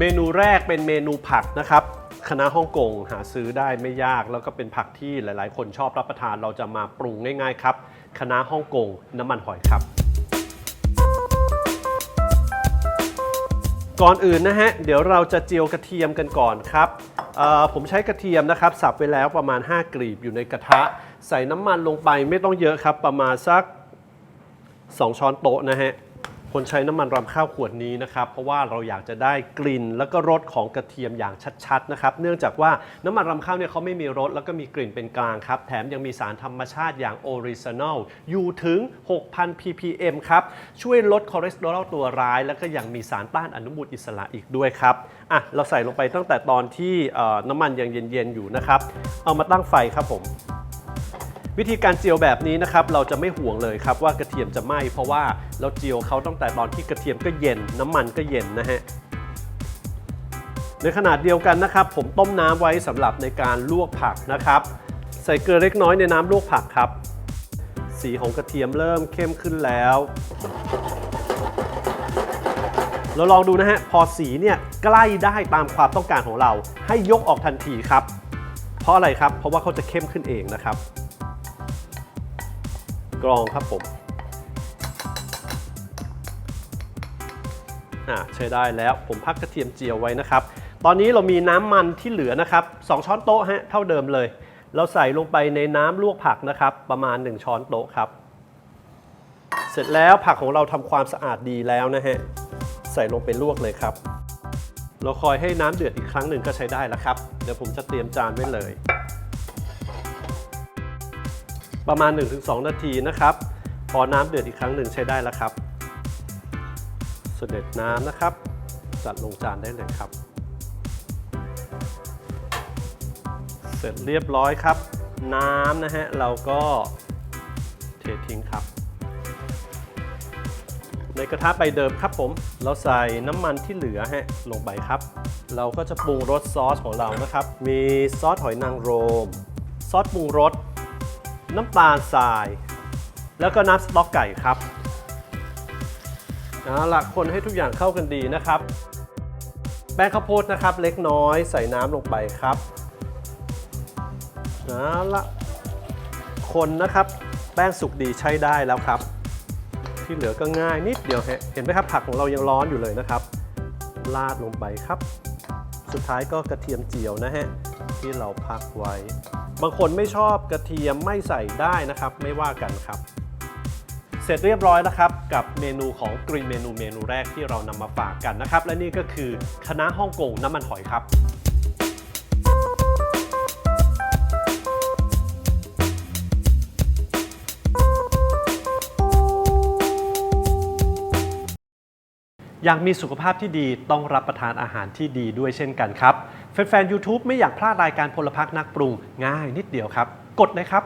เมนูแรกเป็นเมนูผักนะครับคณะฮ่องกงหาซื้อได้ไม่ยาก แล้วก็เป็นผักที่หลาย ๆ คนชอบรับประทานเราจะมาปรุงง่าย ๆ ครับคณะฮ่องกงน้ำมันหอยครับ ก่อนอื่นนะฮะเดี๋ยวเราจะเจียวกระเทียมกันก่อนครับผมใช้กระเทียมนะครับสับไว้แล้วประมาณ 5 กลีบอยู่ในกระทะ ใส่น้ำมันลงไปไม่ต้องเยอะครับ ประมาณสัก 2 ช้อนโต๊ะนะฮะ คนใช้น้ำมันรำข้าวขวดนี้นะครับเพราะว่าเราอยากจะได้กลิ่นแล้วก็รสของกระเทียมอย่างชัดๆนะครับเนื่องจากว่าน้ำมันรำข้าวเนี่ยเขาไม่มีรสแล้วก็มีกลิ่นเป็นกลางครับแถมยังมีสารธรรมชาติอย่างออริจินอลอยู่ถึง 6,000 ppm ครับช่วยลดคอเลสเตอรอลตัวร้าย แล้วก็ยังมีสารต้านอนุมูลอิสระอีกด้วยครับอะเราใส่ลงไปตั้งแต่ตอนที่น้ำมันยังเย็นๆอยู่นะครับเอามาตั้งไฟครับผม วิธีการเจียวแบบนี้นะครับเราจะไม่ห่วงเลยครับว่ากระเทียมจะไหม้เพราะว่าเราเจียวเขาตั้งแต่ตอนที่กระเทียมก็เย็น น้ำมันก็เย็นนะฮะในขนาดเดียวกันนะครับ ผมต้มน้ำไว้สำหรับในการลวกผักนะครับ ใส่เกลือเล็กน้อยในน้ำลวกผักครับ สีของกระเทียมเริ่มเข้มขึ้นแล้ว เราลองดูนะฮะพอสีเนี่ยใกล้ได้ตามความต้องการของเรา ให้ยกออกทันทีครับ เพราะอะไรครับ เพราะว่าเขาจะเข้มขึ้นเองนะครับ กรองครับผมอ่าใช้ได้แล้วผมพักกระเทียมเจียวไว้นะครับ ตอนนี้เรามีน้ำมันที่เหลือนะครับ 2 ช้อนโต๊ะฮะเท่าเดิมเลย เราใส่ลงไปในน้ำลวกผักนะครับ ประมาณ 1 ช้อนโต๊ะครับ เสร็จแล้วผักของเราทำความสะอาดดีแล้วนะฮะใส่ลงไปลวกเลยครับ เราคอยให้น้ำเดือดอีกครั้งหนึ่งก็ใช้ได้แล้วครับ เดี๋ยวผมจะเตรียมจานไว้เลย ประมาณ 1-2 นาทีนะครับ พอน้ำเดือดอีกครั้งหนึ่งใช้ได้แล้วครับเสด็จน้ำนะครับ จัดลงจานได้เลยครับ เสร็จเรียบร้อยครับ น้ำนะฮะเราก็เททิ้งครับ ในกระทะใบเดิมครับผม เราใส่น้ำมันที่เหลือฮะลงไปครับ เราก็จะปรุงรสซอสของเรานะครับ มีซอสหอยนางรม ซอสปรุงรส น้ำตาลทราย แล้วก็น้ำสต๊อกไก่ครับเอาละคนให้ทุกอย่างเข้ากันดีนะครับ แป้งข้าวโพดนะครับ เล็กน้อยใส่น้ำลงไปครับเอาละคนนะครับ แป้งสุกดีใช้ได้แล้วครับ ที่เหลือก็ง่ายนิดเดียวฮะเห็นไหมครับผักของเรายังร้อนอยู่เลยนะครับลาดลงไปครับ สุดท้ายก็กระเทียมเจียวนะฮะที่เราพักไว้ บางคนไม่ชอบกระเทียมไม่ใส่ได้นะครับ ไม่ว่ากันครับ เสร็จเรียบร้อยนะครับ กับเมนูของกรีนเมนูเมนูแรกที่เรานำมาฝากกันนะครับ และนี่ก็คือคณะฮ่องกงน้ำมันหอยครับอยากมีสุขภาพที่ดีต้องรับประทานอาหารที่ดีด้วยเช่นกันครับ แฟนๆ YouTube ไม่อยากพลาดรายการพลพักนักปรุงง่ายนิดเดียวครับ กดเลยครับ